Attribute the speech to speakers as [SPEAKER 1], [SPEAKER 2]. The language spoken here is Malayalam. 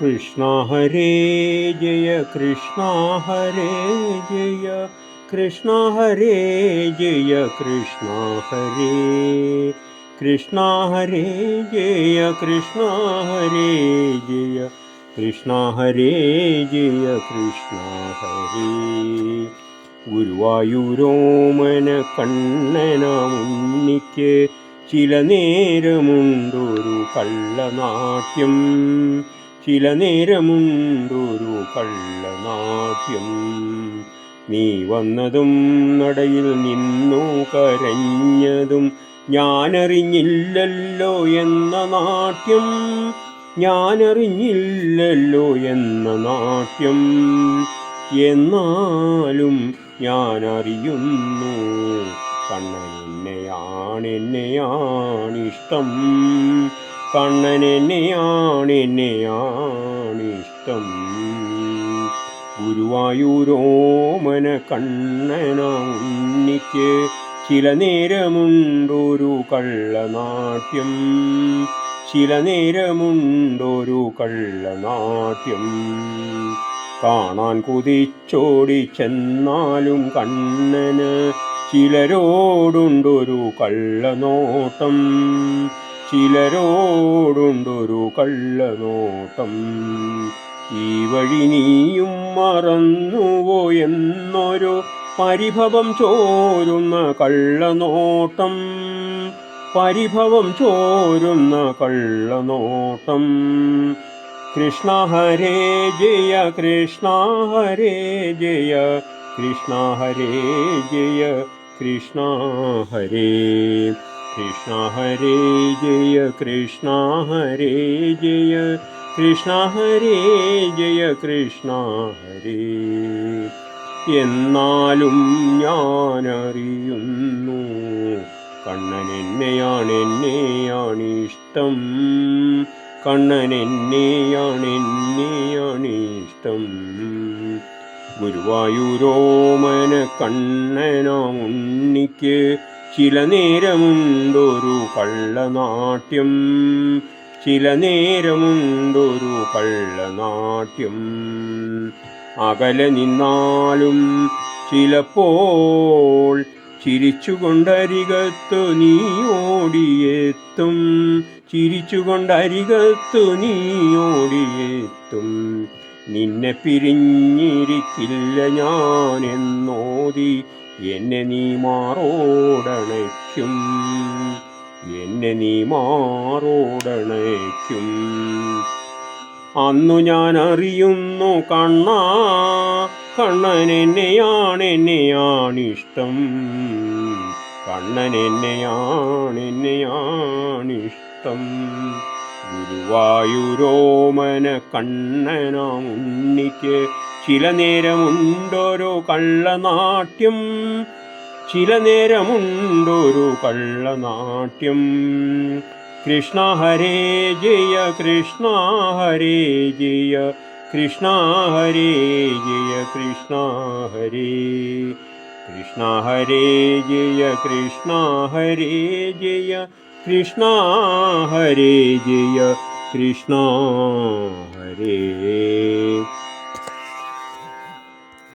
[SPEAKER 1] കൃഷ്ണ ഹരേ ജയ കൃഷ്ണ ഹരേ ജയ കൃഷ്ണ ഹരേ ജയ കൃഷ്ണ ഹരേ കൃഷ്ണ ഹരേ ജയ കൃഷ്ണ ഹരേ ജയ കൃഷ്ണ ഹരേ ജയ കൃഷ്ണ ഹരേ ഗുരുവായൂരോമന കണ്ണന മുന്നിക്ക് ചില നേരമുണ്ടൊരു കള്ളനാട്യം ചില നേരമുണ്ടൊരു കള്ളനാട്യം നീ വന്നതും നടയിൽ നിന്നു കരഞ്ഞതും ഞാനറിഞ്ഞില്ലല്ലോ എന്ന നാട്യം. ഞാനറിഞ്ഞില്ലല്ലോ എന്ന നാട്യം. എന്നാലും ഞാനറിയുന്നു കണ്ണൻ എന്നെയാണ് എന്നെയാണിഷ്ടം ഗുരുവായൂരോമന കണ്ണന ഉണ്ണിക്ക് ചില നേരമുണ്ടൊരു കള്ളനാട്യം. ചില നേരമുണ്ടൊരു കള്ളനാട്യം. കാണാൻ കുതിച്ചോടി ചെന്നാലും കണ്ണന് ചിലരോടുണ്ടൊരു കള്ളനോട്ടം. ചിലരോടുണ്ടൊരു കള്ളനോട്ടം. ഈ വഴി നീയും മറന്നുവോ എന്നൊരു പരിഭവം ചോരുന്ന കള്ളനോട്ടം. പരിഭവം ചോരുന്ന കള്ളനോട്ടം. കൃഷ്ണ ഹരേ ജയ കൃഷ്ണ ഹരേ ജയ കൃഷ്ണ ഹരേ ജയ കൃഷ്ണ ഹരേ. കൃഷ്ണ ഹരേ ജയ കൃഷ്ണ ഹരേ ജയ കൃഷ്ണ ഹരേ ജയ കൃഷ്ണ ഹരേ. എന്നാലും ഞാനറിയുന്നു കണ്ണൻ എന്നെയാണ് എന്നെയാണ് ഇഷ്ടം. കണ്ണൻ എന്നെയാണ് എന്നെയാണ് ഇഷ്ടം. ഗുരുവായൂരോമന കണ്ണനാ ഉണ്ണിക്ക് ചില നേരമുണ്ടൊരു കള്ളനാട്യം ചില നേരമുണ്ടൊരു കള്ളനാട്യം അകലെ നിന്നാലും ചിലപ്പോൾ ചിരിച്ചുകൊണ്ടരികത്തു നീ ഓടിയെത്തും. ചിരിച്ചുകൊണ്ടരികത്തു നീ ഓടിയെത്തും. നിന്നെ പിരിഞ്ഞിരിക്കില്ല ഞാൻ എന്നോതി എന്നെ നീ മാറോടണയ്ക്കും. എന്നെ നീ മാറോടണയ്ക്കും. അന്നു ഞാൻ അറിയുന്നു കണ്ണ കണ്ണൻ എന്നെയാണ് എന്നെയാണ് ഇഷ്ടം കണ്ണൻ എന്നെയാണ് എന്നെയാണ് ഇഷ്ടം ഗുരുവായൂരോമന കണ്ണനാം ഉണ്ണിക്ക് ചില നേരമുണ്ടൊരു കള്ളനാട്യം ചില നേരമുണ്ടൊരു കള്ളനാട്യം. കൃഷ്ണ ഹരേ ജയ കൃഷ്ണ ഹരേ ജയ കൃഷ്ണ ഹരേ ജയ കൃഷ്ണ ഹരേ. കൃഷ്ണ ഹരേ ജയ കൃഷ്ണ ഹരേ ജയ കൃഷ്ണ ഹരേ ജയ കൃഷ്ണ ഹരേ.